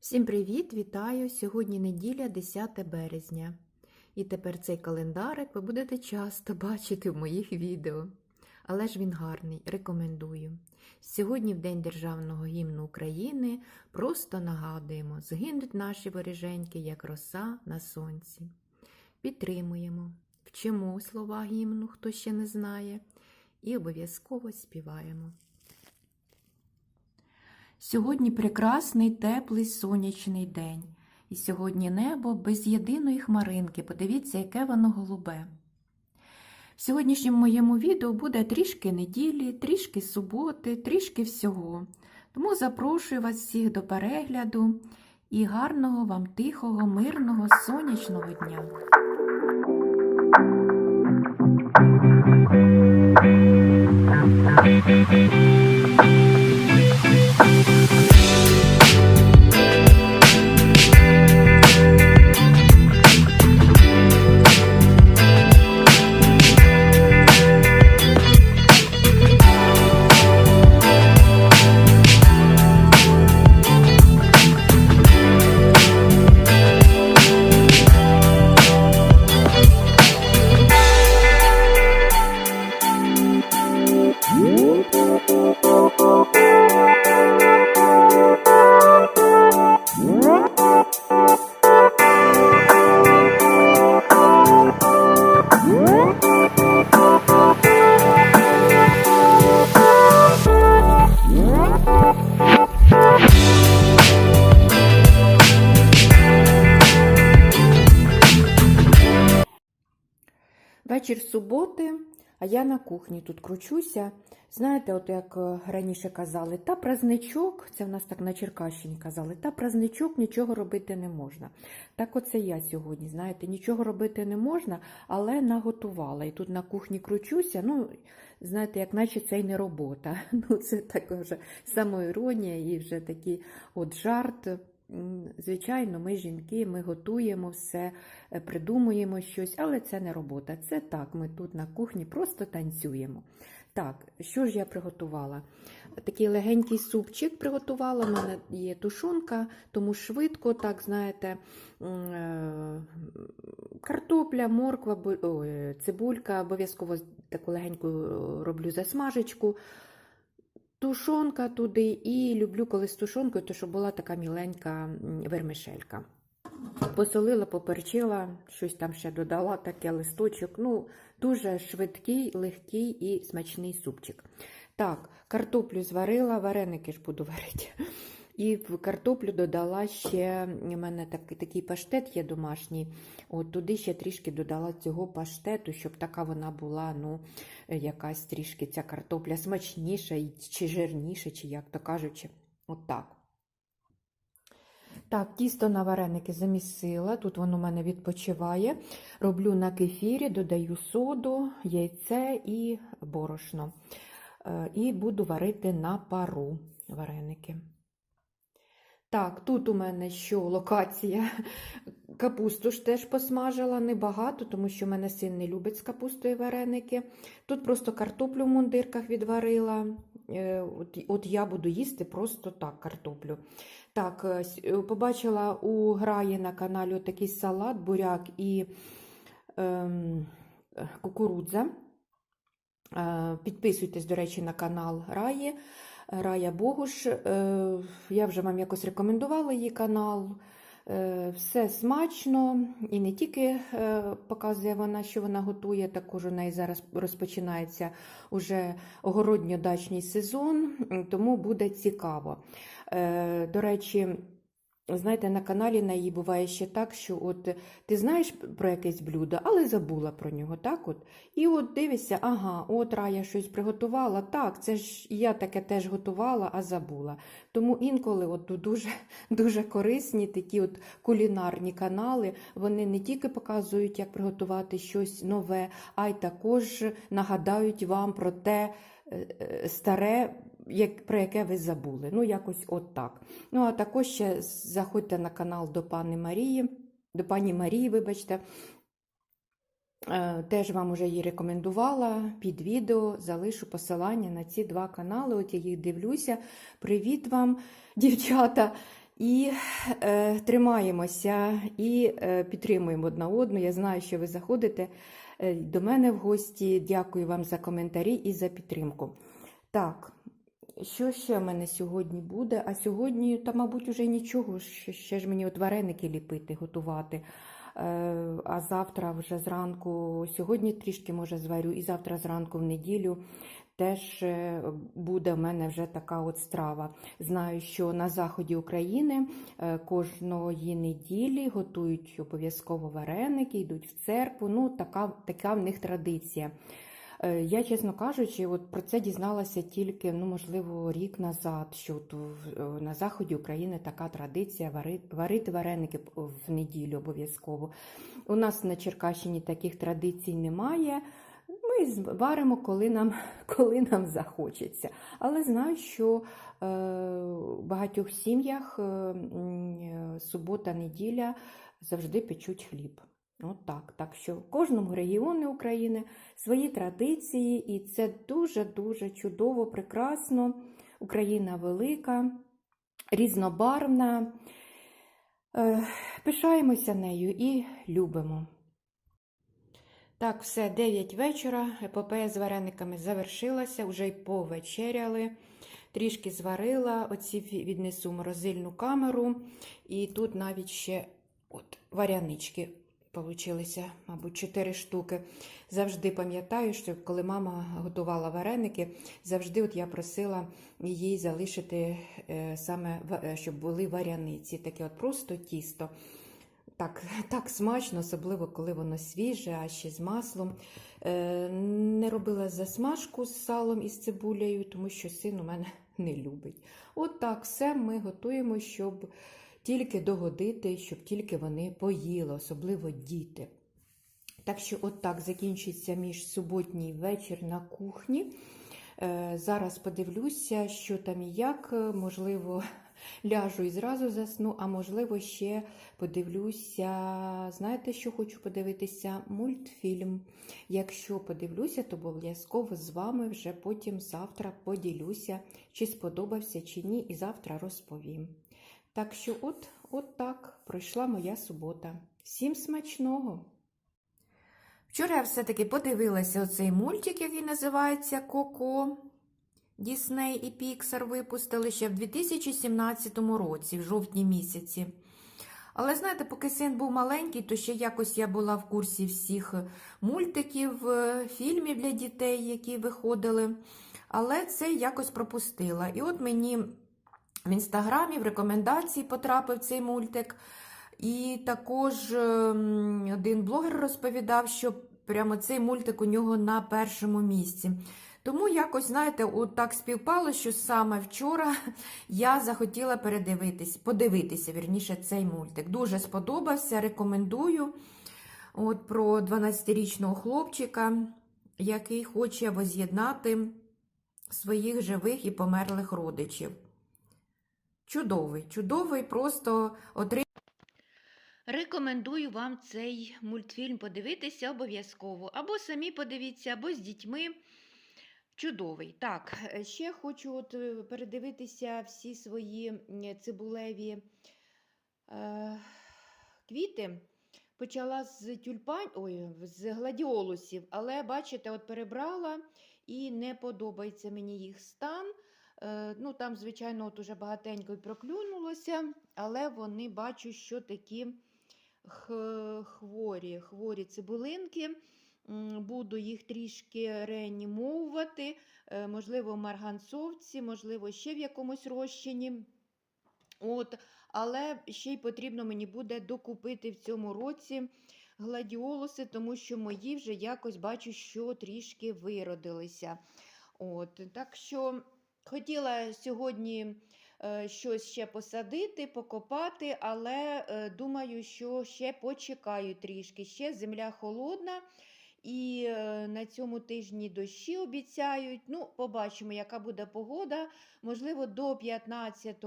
Всім привіт! Вітаю! Сьогодні неділя, 10 березня. І тепер цей календарик ви будете часто бачити в моїх відео. Але ж він гарний, рекомендую. Сьогодні, в День Державного гімну України, просто нагадуємо, згинуть наші воріженьки, як роса на сонці. Підтримуємо, вчимо слова гімну, хто ще не знає, і обов'язково співаємо. Сьогодні прекрасний теплий сонячний день. І сьогодні небо без єдиної хмаринки. Подивіться, яке воно голубе. В сьогоднішньому моєму відео буде трішки неділі, трішки суботи, трішки всього. Тому запрошую вас всіх до перегляду і гарного вам тихого, мирного, сонячного дня. Вечір суботи, а я на кухні тут кручуся. Знаєте, от як е, раніше казали, та праздничок, це в нас так на Черкащині казали, та праздничок нічого робити не можна. Так оце я сьогодні, знаєте, нічого робити не можна, але наготувала. І тут на кухні кручуся, ну, знаєте, як наче це й не робота. Ну, це така вже самоіронія і вже такий от жарт. Звичайно, ми жінки, ми готуємо все, е, придумуємо щось, але це не робота. Це так, ми тут на кухні просто танцюємо. Так, що ж я приготувала? Такий легенький супчик приготувала. У мене є тушонка, тому швидко, так, знаєте, е, картопля, морква, бу- цибулька, обов'язково таку легеньку е, роблю засмажечку. Тушонка туди, і люблю, коли з тушонкою, то щоб була така міленька вермишелька. Посолила, поперчила, щось там ще додала, таке листочок. Ну, дуже швидкий, легкий і смачний супчик. Так, картоплю зварила, вареники ж буду варити. І в картоплю додала ще, у мене так, такий паштет є домашній. От туди ще трішки додала цього паштету, щоб така вона була, ну, якась трішки ця картопля смачніша чи жирніша, чи як то кажучи. От так. Так, тісто на вареники замісила. Тут воно у мене відпочиває. Роблю на кефірі, додаю соду, яйце і борошно. Е, І буду варити на пару вареники. Так, тут у мене що локація. Капусту ж теж посмажила небагато, тому що в мене син не любить з капустою вареники. Тут просто картоплю в мундирках відварила. Е, От, от я буду їсти просто так картоплю. Так, е, е, побачила у Граї на каналі такий салат, буряк і ем, кукурудза. Підписуйтесь, до речі, на канал Раї. Рая Богуш. Е, Я вже вам якось рекомендувала її канал. Е, Все смачно і не тільки е, показує вона, що вона готує, також у неї зараз розпочинається уже огородньо-дачний сезон, тому буде цікаво. До речі, знаєте, на каналі на її буває ще так, що от ти знаєш про якесь блюдо, але забула про нього, так от. І от дивишся, ага, от Рая щось приготувала. Так, це ж я таке теж готувала, а забула. Тому інколи от дуже, дуже корисні такі от кулінарні канали. Вони не тільки показують, як приготувати щось нове, а й також нагадають вам про те е, е, старе. Як, про яке ви забули. Ну, якось от так. Ну, а також ще заходьте на канал до пани Марії, до пані Марії, вибачте. Е, Теж вам уже її рекомендувала під відео, залишу посилання на ці два канали. От я їх дивлюся. Привіт вам, дівчата! І е, тримаємося і е, підтримуємо одна одну. Я знаю, що ви заходите е, до мене в гості. Дякую вам за коментарі і за підтримку. Так, що ще в мене сьогодні буде? А сьогодні, та, мабуть, уже нічого. Ще, ще ж мені от вареники ліпити, готувати. Е, А завтра вже зранку, сьогодні трішки може зварю, і завтра зранку в неділю теж е, буде в мене вже така от страва. Знаю, що на заході України е, кожної неділі готують обов'язково вареники, йдуть в церкву. Ну, така, така в них традиція. Е, Я, чесно кажучи, от про це дізналася тільки, ну, можливо, рік назад, що от е, на заході України така традиція варити, вареники в неділю обов'язково. У нас на Черкащині таких традицій немає. Ми варимо, коли нам, коли нам захочеться. Але знаю, що е, в багатьох сім'ях е, субота-неділя завжди печуть хліб. От так. Так що в кожному регіоні України свої традиції, і це дуже-дуже чудово, прекрасно. Україна велика, різнобарвна. Е, Пишаємося нею і любимо. Так, все, 9 вечора. Епопея з варениками завершилася, вже й повечеряли. Трішки зварила, оці віднесу морозильну камеру. І тут навіть ще от варянички получилися, мабуть, 4 штуки. Завжди пам'ятаю, що коли мама готувала вареники, завжди от я просила її залишити е, саме, е, щоб були варяниці, таке от просто тісто. Так, так смачно, особливо коли воно свіже, а ще з маслом. Е, не робила засмажку з салом і з цибулею, тому що син у мене не любить. От так все ми готуємо, щоб тільки догодити, щоб тільки вони поїли, особливо діти. Так що, от закінчиться між суботній вечір на кухні. Е, Зараз подивлюся, що там і як. Можливо, ляжу і зразу засну, а можливо, ще подивлюся. Знаєте, що хочу подивитися? Мультфільм. Якщо подивлюся, то обов'язково з вами вже потім завтра поділюся, чи сподобався, чи ні, і завтра розповім. Так що, от, от так пройшла моя субота. Всім смачного! Вчора я все-таки подивилася оцей мультик, який називається Коко. Дісней і Піксар випустили ще в 2017 році, в жовтні місяці. Але знаєте, поки син був маленький, то ще якось я була в курсі всіх мультиків, е, фільмів для дітей, які виходили. Але це якось пропустила. І от мені в інстаграмі в рекомендації потрапив цей мультик. І також ем, один блогер розповідав, що прямо цей мультик у нього на першому місці. Тому якось, знаєте, от так співпало, що саме вчора я захотіла передивитись, подивитися, вірніше, цей мультик. Дуже сподобався, рекомендую. От про 12-річного хлопчика, який хоче воз'єднати своїх живих і померлих родичів. Чудовий, чудовий, просто отримав. Рекомендую вам цей мультфільм подивитися обов'язково. Або самі подивіться, або з дітьми. Чудовий. Так, е, ще хочу от е, передивитися всі свої цибулеві е, квіти. Почала з тюльпань, ой, з гладіолусів, але бачите, от перебрала і не подобається мені їх стан. Е, ну, там, звичайно, от уже багатенько й проклюнулося, але вони бачу, що такі хворі, хворі цибулинки. Буду їх трішки реанімовувати, е, можливо, в марганцовці, можливо, ще в якомусь розчині. От, але ще й потрібно мені буде докупити в цьому році гладіолуси, тому що мої вже якось бачу, що трішки виродилися. От, так що хотіла сьогодні е, щось ще посадити, покопати, але е, думаю, що ще почекаю трішки. Ще земля холодна. І е, на цьому тижні дощі обіцяють. Ну, побачимо, яка буде погода. Можливо, до 15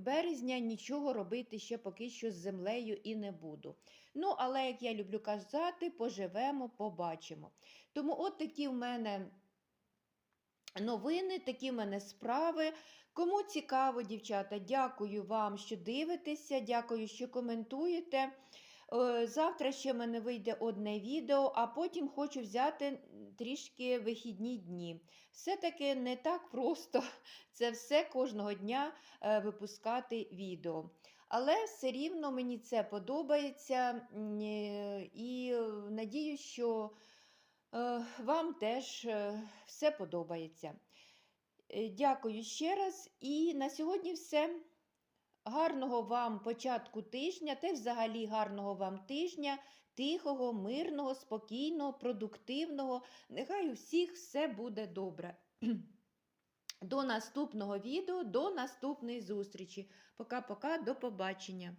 березня нічого робити ще поки що з землею і не буду. Ну, але, як я люблю казати, поживемо, побачимо. Тому от такі в мене новини, такі в мене справи. Кому цікаво, дівчата, дякую вам, що дивитеся, дякую, що коментуєте. Е, Завтра ще в мене вийде одне відео, а потім хочу взяти трішки вихідні дні. Все-таки не так просто це все кожного дня е, випускати відео. Але все рівно мені це подобається і е, надію, що вам теж е, все подобається. Е, Дякую ще раз. І на сьогодні все. Гарного вам початку тижня, та взагалі гарного вам тижня, тихого, мирного, спокійного, продуктивного. Нехай у всіх все буде добре. До наступного відео, до наступної зустрічі. Пока-пока, до побачення.